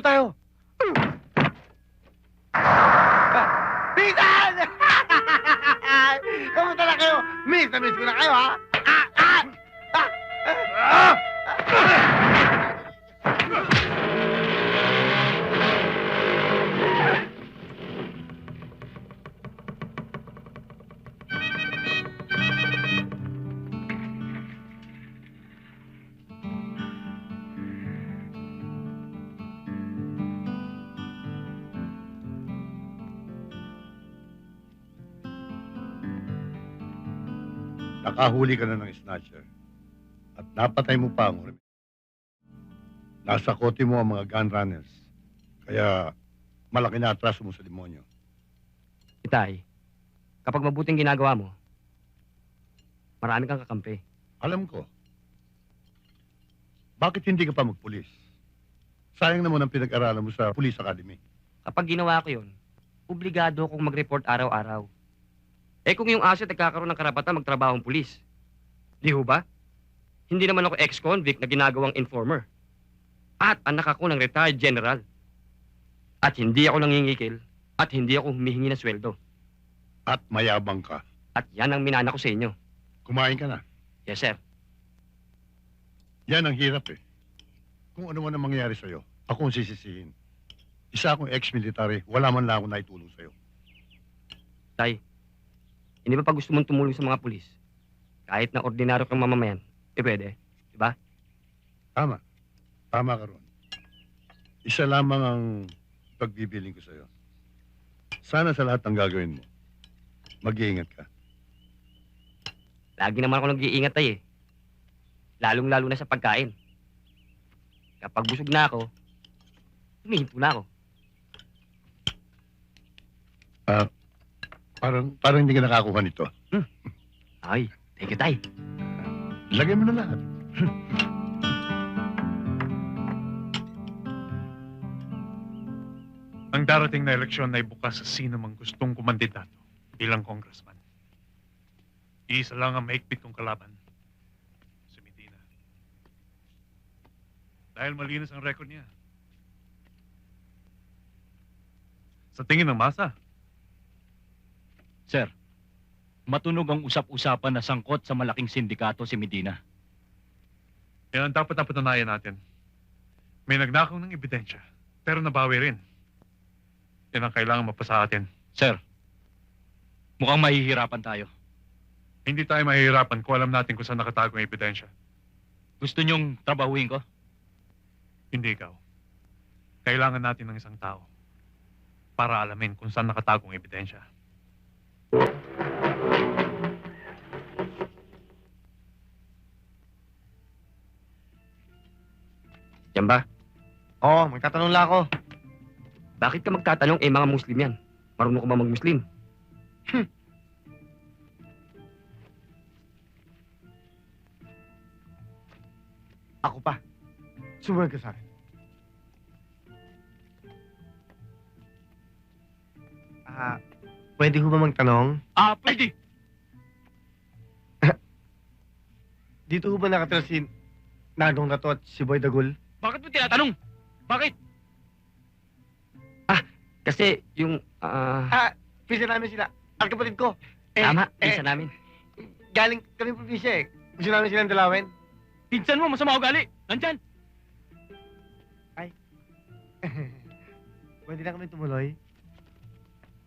Dito tayo. Pinsan! Kamusta na kayo? Miss na miss ko na kayo, ha? Nakahuli ka na ng snatcher. At napatay mo pa ang krimen. Nasa kote mo ang mga gun runners. Kaya malaki na atraso mo sa demonyo. Itay, kapag mabuting ginagawa mo, marami kang kakampi. Alam ko. Bakit hindi ka pa magpulis? Sayang naman ang pinag-aralan mo sa Police Academy. Kapag ginawa ko yun, obligado akong mag-report araw-araw. Eh kung yung asset nagkakaroon ng karapatan magtrabahong pulis, di ho ba? Hindi naman ako ex-convict na ginagawang informer. At anak ako ng retired general. At hindi ako nangingikil at hindi ako humihingi ng sweldo. At mayabang ka. At yan ang minana ko sa inyo. Kumain ka na. Yes, sir. Yan ang hirap eh. Kung ano man ang mangyayari sa'yo, ako ang sisisihin. Isa akong ex-military, wala man lang ako naitulong sa'yo. Tay, hindi ba pag gusto mong tumulong sa mga pulis, kahit na ordinaryo kang mamamayan, eh pwede. Tama. Tama ka ron. Isa lamang ang pagbibiling ko sa'yo. Sana sa lahat ng gagawin mo, mag-iingat ka. Lagi naman ako nag-iingat tay eh. Lalong-lalo na sa pagkain. Kapag busog na ako, humihinto na ako. Parang, parang hindi ka nakakuha nito. Ay, thank you tay. Lagay mo na lahat. Ang darating na eleksyon ay bukas sa sino mang gustong kumandidato bilang congressman. Iisa lang ang maikpit kong kalaban. Si Medina. Dahil malinis ang record niya. Sa tingin ng masa, Sir, matunog ang usap-usapan na sangkot sa malaking sindikato si Medina. yan ang dapat na patunayan natin. May nagnakaw ng ebidensya, pero nabawi rin. Yan ang kailangan mapasa atin. Sir, mukhang mahihirapan tayo. Hindi tayo mahihirapan kung alam natin kung saan nakatago ang ebidensya. Gusto niyong trabahuin ko? Hindi ikaw. Kailangan natin ng isang tao para alamin kung saan nakatagong ebidensya. Yan ba? Oo, magtatanong lang ako. Bakit ka magtatanong eh mga Muslim yan? Marunong ka ba mag-Muslim? Ako pa. Sumunod ka sa akin. Ah, pwede ho ba magtanong? Ah, pwede. Dito ho ba nakatira si Nanong Rato at si Boy Dagul? Bakit mo tinatanong? Bakit? Kasi yung, ah, Ah, pisa namin sila. Ang kapatid ko. Eh, tama, eh, isa namin. galing kami probinsya eh. Gusto namin silang dalawin. Pinsan mo, masama ugali. Nandyan. Pwede na kami tumuloy.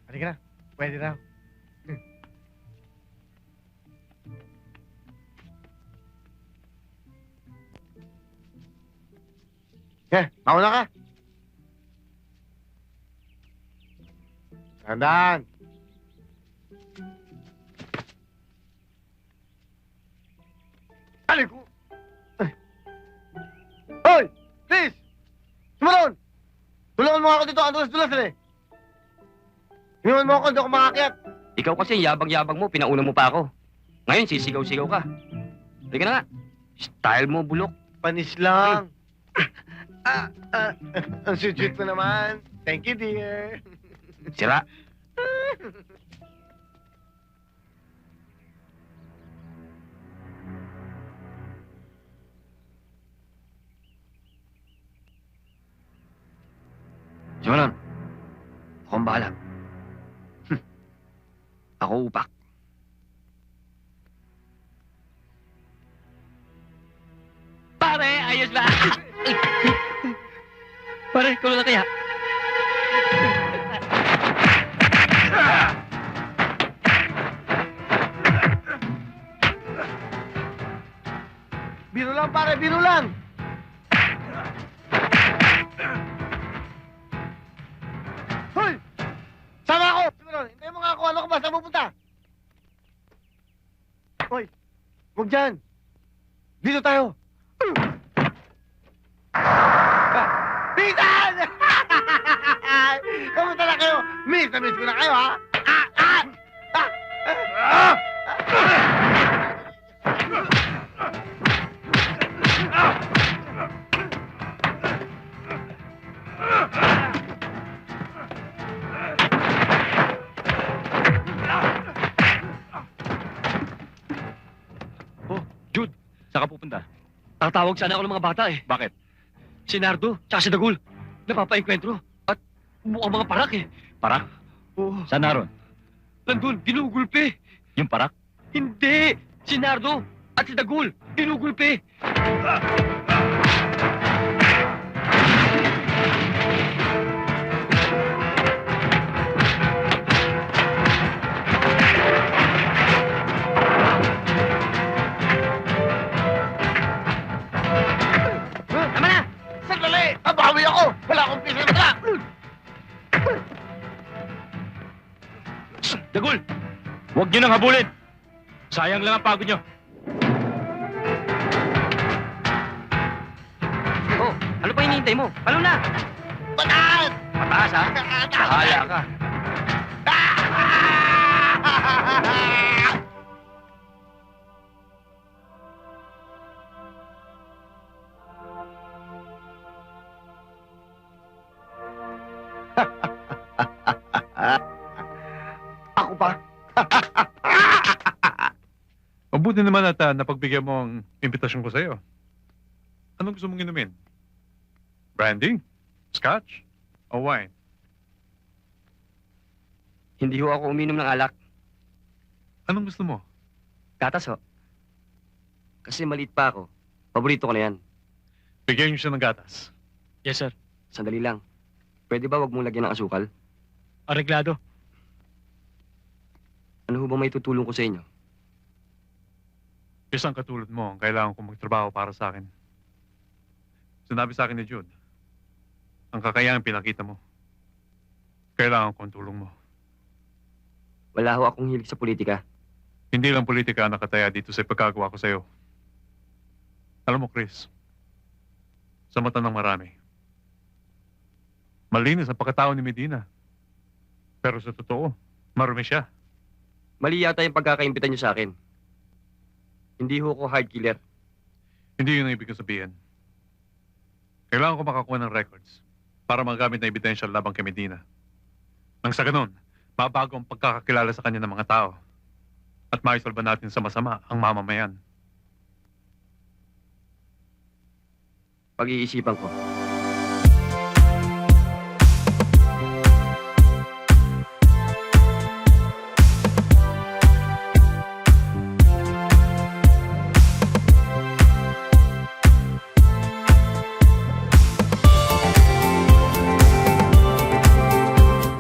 Halika na. Pwede na. Eh, mauna ka. Tandaan. Alay ko. Ay. Hoy! Please! Sumaron! Tulungan mo ako dito. Adulas-dulas na eh. Iniwan mo ako, hindi ako makakyat. Ikaw kasi yabang-yabang mo, pinauna mo pa ako. Ngayon, sisigaw-sigaw ka. Halika na nga. Style mo, bulok. Panis lang. Ah, ah, ang sweet mo naman. Thank you, dear. Sira. Simonon, ako ang bahala. Ako upak. Pare, ayos ba? Pare, kulo na kaya? Biro lang pare, biro lang! Hoy! Sama ako! Hintayin mo nga ako. Ano ka ba? Saan pupunta? Hoy! Huwag dyan! Dito tayo! Pinsan! Kamusta na kayo? Miss na miss ko na kayo, ha? Ah! Ah! Ah! Ah! Saan ka pupunta? Tatawag sana ako ng mga bata eh. Bakit? Si Nardo, tsaka si Dagul. Napapaenkwentro. At mukhang mga parak eh. Parak? Oo. Saan naroon? Nandun, ginugulpe. Yung parak? Hindi! Si Nardo at si Dagul, ginugulpe. Tama Dagul! Huwag niyo nang habulin! Sayang lang ang pagod niyo. Oh, ano pa hinihintay mo? Ano na? Pataas! Mataas ha? Bahala ka. Mabuti naman at ah, napagbigyan mo ang imbitasyon ko sa iyo. Anong gusto mong inumin? Brandy? Scotch? O wine? Hindi ho ako uminom ng alak. Anong gusto mo? Gatas ho. Kasi maliit pa ako. Paborito ko na yan. Bigyan niyo siya ng gatas. Yes, sir. Sandali lang. Pwede ba wag mong lagyan ng asukal? Areglado. Ano ho ba may tutulong ko sa inyo? Isang katulad mo ang kailangan kong magtrabaho para sa akin. Sinabi sa akin ni Jude, ang kakayahan pinakita mo. Kailangan ko ang tulong mo. Wala ho akong hilig sa politika. Hindi lang politika ang nakataya dito sa pagkagawa ko sa'yo. Alam mo, Chris, sa mata ng marami, malinis ang pagkatao ni Medina. Pero sa totoo, marumi siya. Mali yata yung pagkakaimpitan niyo sa akin. Hindi ho ako hard killer. Hindi yun ang ibig kong sabihin. Kailangan ko makakuha ng records para magamit na ebidensya labang kay Medina. Nang sa ganun, mabago ang pagkakakilala sa kanya ng mga tao at maisolba natin sa masama ang mamamayan. Pag-iisipan ko.